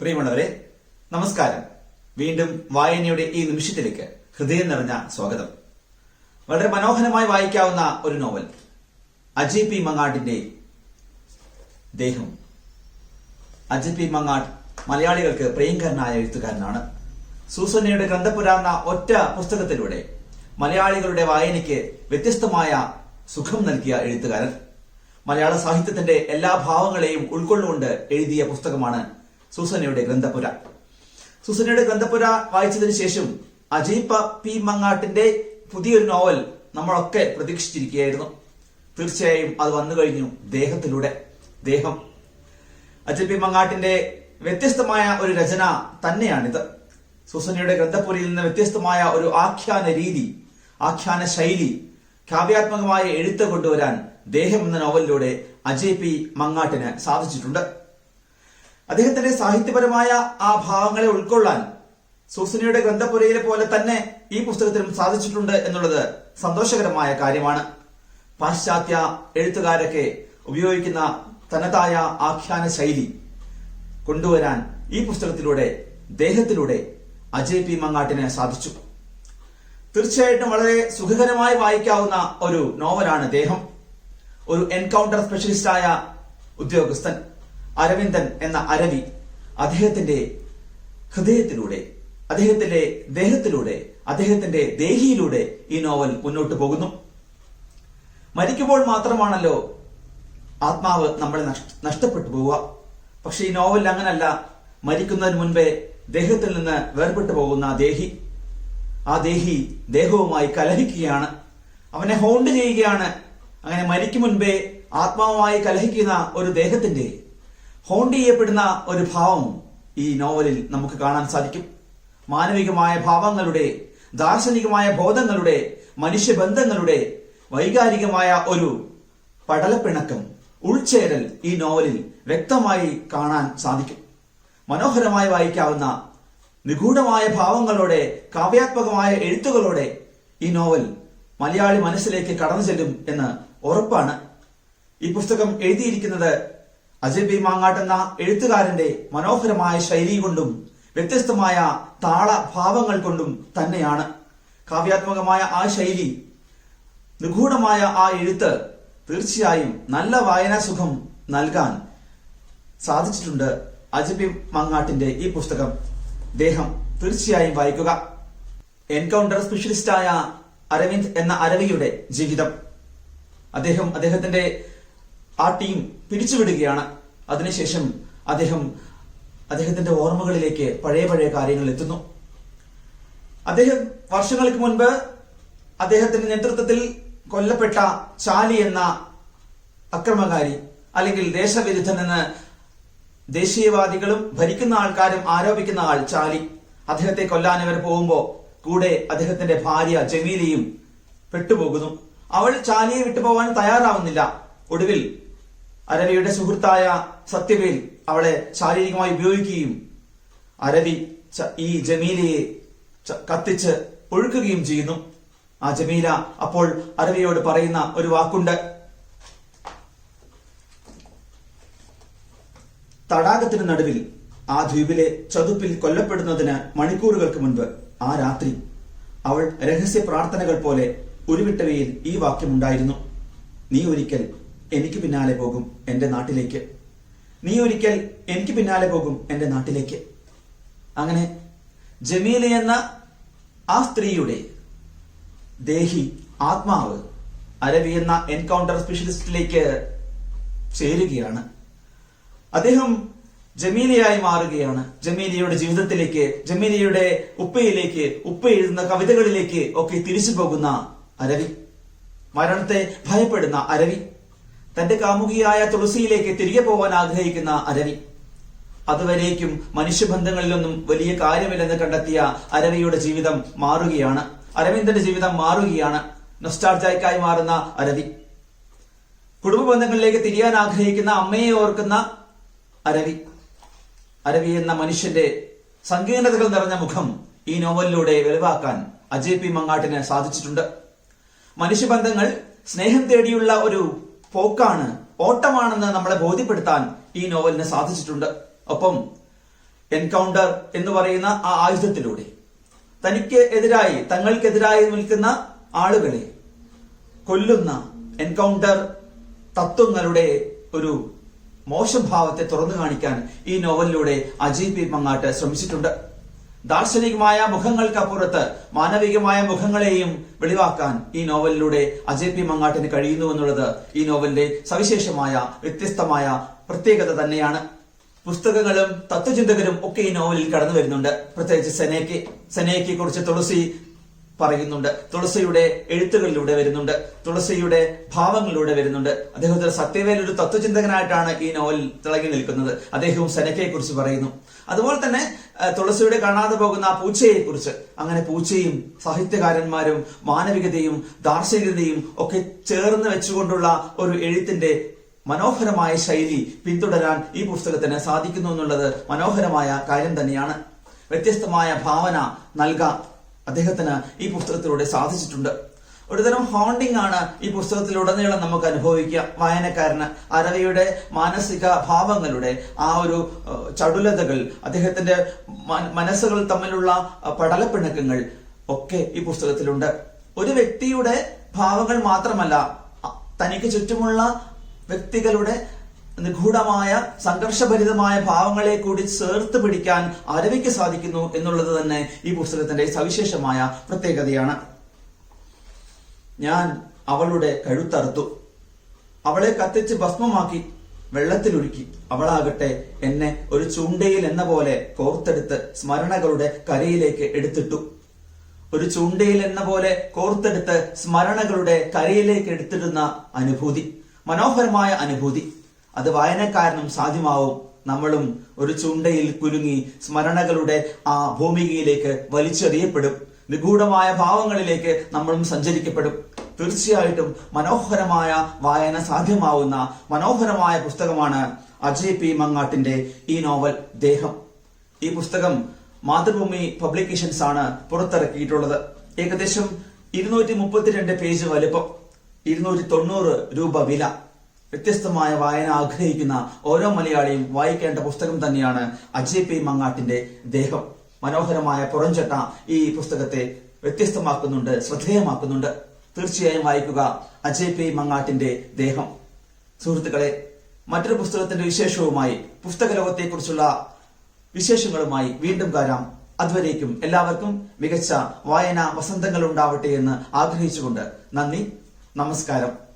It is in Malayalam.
പ്രിയമുള്ളവരെ നമസ്കാരം. വീണ്ടും വായനയുടെ ഈ നിമിഷത്തിലേക്ക് ഹൃദയം നിറഞ്ഞ സ്വാഗതം. വളരെ മനോഹരമായി വായിക്കാവുന്ന ഒരു നോവൽ അജയ് പി. മങ്ങാട്ടിന്റെ ദേഹം. അജയ് പി. മങ്ങാട്ട് മലയാളികൾക്ക് പ്രിയങ്കരനായ എഴുത്തുകാരനാണ്. സൂസന്നയുടെ ഗ്രന്ഥപുര എന്ന ഒറ്റ പുസ്തകത്തിലൂടെ മലയാളികളുടെ വായനയ്ക്ക് വ്യത്യസ്തമായ സുഖം നൽകിയ എഴുത്തുകാരൻ. മലയാള സാഹിത്യത്തിന്റെ എല്ലാ ഭാവങ്ങളെയും ഉൾക്കൊള്ളുകൊണ്ട് എഴുതിയ പുസ്തകമാണ് സൂസന്നയുടെ ഗ്രന്ഥപുര. സുസനയുടെ ഗ്രന്ഥപുര വായിച്ചതിന് ശേഷം അജയ് പി മങ്ങാട്ടിന്റെ പുതിയൊരു നോവൽ നമ്മളൊക്കെ പ്രതീക്ഷിച്ചിരിക്കുകയായിരുന്നു. തീർച്ചയായും അത് വന്നു കഴിഞ്ഞു ദേഹത്തിലൂടെ. ദേഹം. അജയ് പി മങ്ങാട്ടിന്റെ വ്യത്യസ്തമായ ഒരു രചന തന്നെയാണിത്. സുസനയുടെ ഗ്രന്ഥപുരയിൽ നിന്ന് വ്യത്യസ്തമായ ഒരു ആഖ്യാന രീതി ആഖ്യാന ശൈലി കാവ്യാത്മകമായ എഴുത്ത് കൊണ്ടുവരാൻ ദേഹം എന്ന നോവലിലൂടെ അജയ് പി മങ്ങാട്ടിന് സാധിച്ചിട്ടുണ്ട്. അദ്ദേഹത്തിന്റെ സാഹിത്യപരമായ ആ ഭാവങ്ങളെ ഉൾക്കൊള്ളാൻ സൂസനയുടെ ഗ്രന്ഥപുരയിലെ പോലെ തന്നെ ഈ പുസ്തകത്തിലും സാധിച്ചിട്ടുണ്ട് എന്നുള്ളത് സന്തോഷകരമായ കാര്യമാണ്. പാശ്ചാത്യ എഴുത്തുകാരൊക്കെ ഉപയോഗിക്കുന്ന തനതായ ആഖ്യാന ശൈലി കൊണ്ടുവരാൻ ഈ പുസ്തകത്തിലൂടെ ദേഹത്തിലൂടെ അജയ് പി മങ്ങാട്ടിന് സാധിച്ചു. തീർച്ചയായിട്ടും വളരെ സുഖകരമായി വായിക്കാവുന്ന ഒരു നോവലാണ് ദേഹം. ഒരു എൻകൗണ്ടർ സ്പെഷ്യലിസ്റ്റായ ഉദ്യോഗസ്ഥൻ. അരവിന്ദൻ എന്ന അരവി അദ്ദേഹത്തിന്റെ ഹൃദയത്തിലൂടെ അദ്ദേഹത്തിന്റെ ദേഹത്തിലൂടെ അദ്ദേഹത്തിന്റെ ദേഹിയിലൂടെ ഈ നോവൽ മുന്നോട്ട് പോകുന്നു. മരിക്കുമ്പോൾ മാത്രമാണല്ലോ ആത്മാവ് നമ്മളെ നഷ്ട- നഷ്ടപ്പെട്ടു പോവുക. പക്ഷെ ഈ നോവൽ അങ്ങനല്ല. മരിക്കുന്നതിന് മുൻപേ ദേഹത്തിൽ നിന്ന് വേർപെട്ടു പോകുന്ന ദേഹി ആ ദേഹി ദേഹവുമായി കലഹിക്കുകയാണ്. അവനെ ഹോണ്ട് ചെയ്യുകയാണ്. അങ്ങനെ മരിക്കും മുൻപേ ആത്മാവുമായി കലഹിക്കുന്ന ഒരു ദേഹത്തിന്റെ ഹോണ്ട് ചെയ്യപ്പെടുന്ന ഒരു ഭാവം ഈ നോവലിൽ നമുക്ക് കാണാൻ സാധിക്കും. മാനവികമായ ഭാവങ്ങളുടെ ദാർശനികമായ ബോധങ്ങളുടെ മനുഷ്യബന്ധങ്ങളുടെ വൈകാരികമായ ഒരു പടലപ്പിണക്കം ഉൾച്ചേരൽ ഈ നോവലിൽ വ്യക്തമായി കാണാൻ സാധിക്കും. മനോഹരമായി വായിക്കാവുന്ന നിഗൂഢമായ ഭാവങ്ങളോടെ കാവ്യാത്മകമായ എഴുത്തുകളോടെ ഈ നോവൽ മലയാളി മനസ്സിലേക്ക് കടന്നു ചെല്ലും എന്ന് ഉറപ്പാണ്. ഈ പുസ്തകം എഴുതിയിരിക്കുന്നത് അജയ് ബി മാങ്ങാട്ട് എന്ന എഴുത്തുകാരന്റെ മനോഹരമായ ശൈലി കൊണ്ടും വ്യത്യസ്തമായ താള ഭാവങ്ങൾ കൊണ്ടും തന്നെയാണ്. കാവ്യാത്മകമായ ആ ശൈലി നിഗൂഢമായ ആ എഴുത്ത് തീർച്ചയായും നല്ല വായനാ സുഖം നൽകാൻ സാധിച്ചിട്ടുണ്ട് അജബി മങ്ങാട്ടിന്റെ ഈ പുസ്തകം. ദേഹം തീർച്ചയായും വായിക്കുക. എൻകൗണ്ടർ സ്പെഷ്യലിസ്റ്റായ അരവിന്ദ് എന്ന അരവിയുടെ ജീവിതം. അദ്ദേഹം അദ്ദേഹത്തിന്റെ ആ ടീം പിരിച്ചുവിടുകയാണ്. അതിനുശേഷം അദ്ദേഹം അദ്ദേഹത്തിന്റെ ഓർമ്മകളിലേക്ക് പഴയ പഴയ കാര്യങ്ങൾ എത്തുന്നു. അദ്ദേഹം വർഷങ്ങൾക്ക് മുൻപ് അദ്ദേഹത്തിന്റെ നേതൃത്വത്തിൽ കൊല്ലപ്പെട്ട ചാലി എന്ന അക്രമകാരി അല്ലെങ്കിൽ ദേശവിരുദ്ധൻ എന്ന് ദേശീയവാദികളും ഭരിക്കുന്ന ആൾക്കാരും ആരോപിക്കുന്ന ആൾ ചാലി. അദ്ദേഹത്തെ കൊല്ലാൻ ഇവർ പോകുമ്പോൾ കൂടെ അദ്ദേഹത്തിന്റെ ഭാര്യ ജമീലയും പെട്ടുപോകുന്നു. അവൾ ചാലിയെ വിട്ടുപോകാൻ തയ്യാറാവുന്നില്ല. ഒടുവിൽ അരവിയുടെ സുഹൃത്തായ സത്യവേൽ അവളെ ശാരീരികമായി ഉപയോഗിക്കുകയും അരവി ഈ ജമീലയെ കത്തിച്ച് ഒഴുക്കുകയും ചെയ്യുന്നു. ആ ജമീല അപ്പോൾ അരവിയോട് പറയുന്ന ഒരു വാക്കുണ്ട്. തടാകത്തിന് നടുവിൽ ആ ദ്വീപിലെ ചതുപ്പിൽ കൊല്ലപ്പെടുന്നതിന് മണിക്കൂറുകൾക്ക് മുൻപ് ആ രാത്രി അവൾ രഹസ്യ പ്രാർത്ഥനകൾ പോലെ ഉരുവിട്ടവയിൽ ഈ വാക്യമുണ്ടായിരുന്നു. നീ ഒരിക്കൽ എനിക്ക് പിന്നാലെ പോകും എന്റെ നാട്ടിലേക്ക്. നീ ഒരിക്കൽ എനിക്ക് പിന്നാലെ പോകും എന്റെ നാട്ടിലേക്ക്. അങ്ങനെ ജമീല എന്ന ആ സ്ത്രീയുടെ ദേഹി ആത്മാവ് അരവി എന്ന എൻകൗണ്ടർ സ്പെഷ്യലിസ്റ്റിലേക്ക് ചേരുകയാണ്. അദ്ദേഹം ജമീലയായി മാറുകയാണ്. ജമീലയുടെ ജീവിതത്തിലേക്ക് ജമീലയുടെ ഉപ്പയിലേക്ക് ഉപ്പ എഴുതുന്ന കവിതകളിലേക്ക് ഒക്കെ തിരിച്ചു പോകുന്ന അരവി. മരണത്തെ ഭയപ്പെടുന്ന അരവി. തന്റെ കാമുകിയായ തുളസിയിലേക്ക് തിരികെ പോകാൻ ആഗ്രഹിക്കുന്ന അരവി. അതുവരേക്കും മനുഷ്യബന്ധങ്ങളിലൊന്നും വലിയ കാര്യമില്ലെന്ന് കണ്ടെത്തിയ അരവിയുടെ ജീവിതം മാറുകയാണ്. അരവിന്ദന്റെ ജീവിതം മാറുകയാണ്. നൊസ്റ്റാർജായിക്കായി മാറുന്ന അരവി. കുടുംബ ബന്ധങ്ങളിലേക്ക് തിരിയാൻ ആഗ്രഹിക്കുന്ന അമ്മയെ ഓർക്കുന്ന അരവി. അരവി എന്ന മനുഷ്യന്റെ സങ്കീർണതകൾ നിറഞ്ഞ മുഖം ഈ നോവലിലൂടെ വെളിവാക്കാൻ അജയ് പി മങ്ങാട്ടിന് സാധിച്ചിട്ടുണ്ട്. മനുഷ്യബന്ധങ്ങൾ സ്നേഹം തേടിയുള്ള ഒരു പോക്കാണ് ഓട്ടമാണെന്ന് നമ്മളെ ബോധ്യപ്പെടുത്താൻ ഈ നോവലിന് സാധിച്ചിട്ടുണ്ട്. ഒപ്പം എൻകൗണ്ടർ എന്ന് പറയുന്ന ആ ആയുധത്തിലൂടെ തനിക്ക് എതിരായി തങ്ങൾക്കെതിരായി നിൽക്കുന്ന ആളുകളെ കൊല്ലുന്ന എൻകൗണ്ടർ തത്വങ്ങളുടെ ഒരു മോശഭാവത്തെ തുറന്നു കാണിക്കാൻ ഈ നോവലിലൂടെ അജയ് പി മങ്ങാട്ട് ശ്രമിച്ചിട്ടുണ്ട്. ദാർശനികമായ മുഖങ്ങൾക്കപ്പുറത്ത് മാനവികമായ മുഖങ്ങളെയും വെളിവാക്കാൻ ഈ നോവലിലൂടെ അജയ് പി മങ്ങാട്ടിന് കഴിയുന്നു എന്നുള്ളത് ഈ നോവലിന്റെ സവിശേഷമായ വ്യത്യസ്തമായ പ്രത്യേകത തന്നെയാണ്. പുസ്തകങ്ങളും തത്വചിന്തകരും ഒക്കെ ഈ നോവലിൽ കടന്നു വരുന്നുണ്ട്. പ്രത്യേകിച്ച് സെനേക്ക് സെനേക്കെ കുറിച്ച് തുളസി പറയുന്നുണ്ട്. തുളസിയുടെ എഴുത്തുകളിലൂടെ വരുന്നുണ്ട്. തുളസിയുടെ ഭാവങ്ങളിലൂടെ വരുന്നുണ്ട്. അദ്ദേഹത്തിന് സത്യവേൽ ഒരു തത്വചിന്തകനായിട്ടാണ് ഈ നോവൽ തിളങ്ങി നിൽക്കുന്നത്. അദ്ദേഹവും സെനക്കയെ കുറിച്ച് പറയുന്നു. അതുപോലെ തന്നെ തുളസിയുടെ കാണാതെ പോകുന്ന ആ പൂച്ചയെ കുറിച്ച് അങ്ങനെ പൂച്ചയും സാഹിത്യകാരന്മാരും മാനവികതയും ദാർശനികതയും ഒക്കെ ചേർന്ന് വെച്ചുകൊണ്ടുള്ള ഒരു എഴുത്തിന്റെ മനോഹരമായ ശൈലി പിന്തുടരാൻ ഈ പുസ്തകത്തിന് സാധിക്കുന്നു എന്നുള്ളത് മനോഹരമായ കാര്യം തന്നെയാണ്. വ്യത്യസ്തമായ ഭാവന നൽകാൻ അദ്ദേഹത്തിന് ഈ പുസ്തകത്തിലൂടെ സാധിച്ചിട്ടുണ്ട്. ഒരുതരം ഹോണ്ടിങ് ആണ് ഈ പുസ്തകത്തിലുടനീളം നമുക്ക് അനുഭവിക്കുക വായനക്കാരന് അരവിയുടെ മാനസിക ഭാവങ്ങളുടെ ആ ഒരു ചടുലതകൾ അദ്ദേഹത്തിന്റെ മന- മനസ്സുകൾ തമ്മിലുള്ള പടലപ്പിണക്കങ്ങൾ ഒക്കെ ഈ പുസ്തകത്തിലുണ്ട്. ഒരു വ്യക്തിയുടെ ഭാവങ്ങൾ മാത്രമല്ല തനിക്ക് ചുറ്റുമുള്ള വ്യക്തികളുടെ നിഗൂഢമായ സംഘർഷഭരിതമായ ഭാവങ്ങളെ കൂടി ചേർത്ത് പിടിക്കാൻ അരവിക്ക് സാധിക്കുന്നു എന്നുള്ളത് തന്നെ ഈ പുസ്തകത്തിന്റെ സവിശേഷമായ പ്രത്യേകതയാണ്. ഞാൻ അവളുടെ കഴുത്തറുത്തു. അവളെ കത്തിച്ച് ഭസ്മമാക്കി വെള്ളത്തിലൊഴുക്കി അവളാകട്ടെ എന്നെ ഒരു ചൂണ്ടയിൽ എന്ന പോലെ കോർത്തെടുത്ത് സ്മരണകളുടെ കരയിലേക്ക് എടുത്തിട്ടു. ഒരു ചൂണ്ടയിൽ എന്ന പോലെ കോർത്തെടുത്ത് സ്മരണകളുടെ കരയിലേക്ക് എടുത്തിടുന്ന അനുഭൂതി മനോഹരമായ അനുഭൂതി. അത് വായനക്കാരനും സാധ്യമാവും. നമ്മളും ഒരു ചൂണ്ടയിൽ കുരുങ്ങി സ്മരണകളുടെ ആ ഭൂമികയിലേക്ക് വലിച്ചെറിയപ്പെടും. നിഗൂഢമായ ഭാവങ്ങളിലേക്ക് നമ്മളും സഞ്ചരിക്കപ്പെടും. തീർച്ചയായിട്ടും മനോഹരമായ വായന സാധ്യമാവുന്ന മനോഹരമായ പുസ്തകമാണ് അജയ് പി മങ്ങാട്ടിന്റെ ഈ നോവൽ ദേഹം. ഈ പുസ്തകം മാതൃഭൂമി പബ്ലിക്കേഷൻസ് ആണ് പുറത്തിറക്കിയിട്ടുള്ളത്. ഏകദേശം ഇരുന്നൂറ്റി മുപ്പത്തിരണ്ട് പേജ് വലുപ്പം ഇരുന്നൂറ്റി തൊണ്ണൂറ് രൂപ വില. വ്യത്യസ്തമായ വായന ആഗ്രഹിക്കുന്ന ഓരോ മലയാളിയും വായിക്കേണ്ട പുസ്തകം തന്നെയാണ് അജയ് പി മങ്ങാട്ടിന്റെ ദേഹം. മനോഹരമായ പുറംചട്ട ഈ പുസ്തകത്തെ വ്യത്യസ്തമാക്കുന്നുണ്ട് ശ്രദ്ധേയമാക്കുന്നുണ്ട്. തീർച്ചയായും വായിക്കുക. അജയ് പി. മങ്ങാട്ടിന്റെ ദേഹം. സുഹൃത്തുക്കളെ മറ്റൊരു പുസ്തകത്തിന്റെ വിശേഷവുമായി പുസ്തക ലോകത്തെക്കുറിച്ചുള്ള വിശേഷങ്ങളുമായി വീണ്ടും കാരാം അതുവരേക്കും എല്ലാവർക്കും മികച്ച വായന വസന്തങ്ങൾ ഉണ്ടാവട്ടെ എന്ന് ആഗ്രഹിച്ചുകൊണ്ട് നന്ദി നമസ്കാരം.